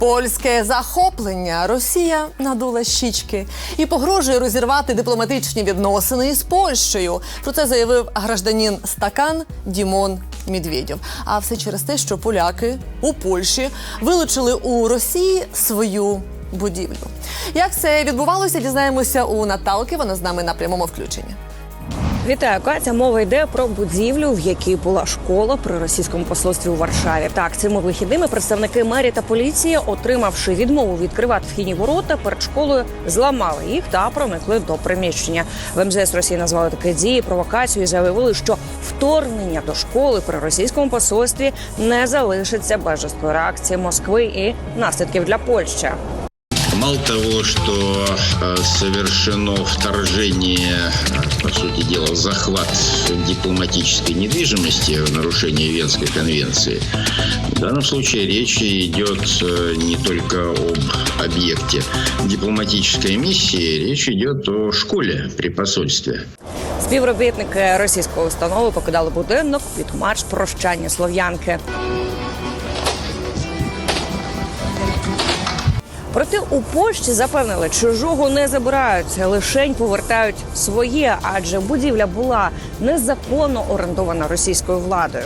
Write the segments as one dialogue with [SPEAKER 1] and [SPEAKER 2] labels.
[SPEAKER 1] Польське захоплення Росія надула щічки і погрожує розірвати дипломатичні відносини з Польщею. Про це заявив гражданин Стакан Дімон Медведєв. А все через те, що поляки у Польщі вилучили у Росії свою будівлю. Як це відбувалося, дізнаємося у Наталки. Вона з нами на прямому включенні.
[SPEAKER 2] Вітаю, Катя. Мова йде про будівлю, в якій була школа при російському посольстві у Варшаві. Так, цими вихідними представники мерії та поліції, отримавши відмову відкривати вхідні ворота, перед школою зламали їх та проникли до приміщення. В МЗС Росії назвали такі дії провокацією і заявили, що вторгнення до школи при російському посольстві не залишиться без жорсткої реакції Москви і наслідків для Польщі.
[SPEAKER 3] Мало того, что э, совершено вторжение, э, по сути дела, захват дипломатической недвижимости в нарушении Венской конвенции, в данном случае речь идет э, не только об объекте дипломатической миссии, речь идет о школе при посольстве.
[SPEAKER 2] Співробітники російської установи покидали будинок під марш прощання слов'янки. Проте у пошті запевнили, чужого не забирають, лишень повертають своє, адже будівля була незаконно орендована російською владою.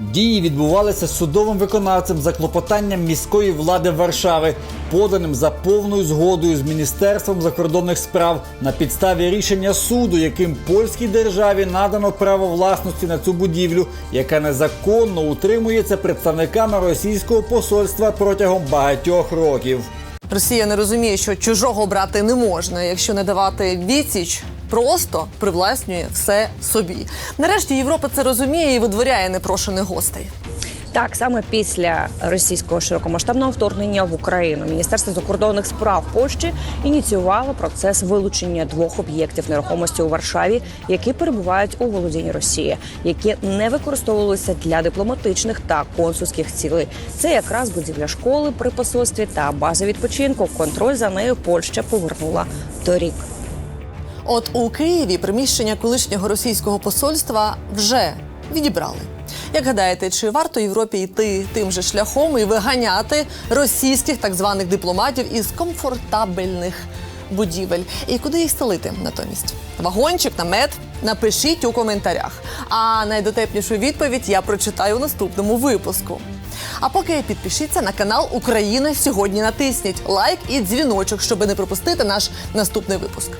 [SPEAKER 4] Дії відбувалися судовим виконавцем за клопотанням міської влади Варшави, поданим за повною згодою з Міністерством закордонних справ на підставі рішення суду, яким польській державі надано право власності на цю будівлю, яка незаконно утримується представниками російського посольства протягом багатьох років.
[SPEAKER 1] Росія не розуміє, що чужого брати не можна, якщо не давати відсіч. Просто привласнює все собі. Нарешті Європа це розуміє і видворяє непрошених гостей.
[SPEAKER 2] Так, саме після російського широкомасштабного вторгнення в Україну Міністерство закордонних справ Польщі ініціювало процес вилучення двох об'єктів нерухомості у Варшаві, які перебувають у володінні Росії, які не використовувалися для дипломатичних та консульських цілей. Це якраз будівля школи при посольстві та база відпочинку. Контроль за нею Польща повернула торік.
[SPEAKER 1] От у Києві приміщення колишнього російського посольства вже відібрали. Як гадаєте, чи варто Європі йти тим же шляхом і виганяти російських так званих дипломатів із комфортабельних будівель? І куди їх селити натомість? Вагончик, намет? Напишіть у коментарях. А найдотепнішу відповідь я прочитаю у наступному випуску. А поки підпишіться на канал Україна сьогодні. Натисніть лайк і дзвіночок, щоб не пропустити наш наступний випуск.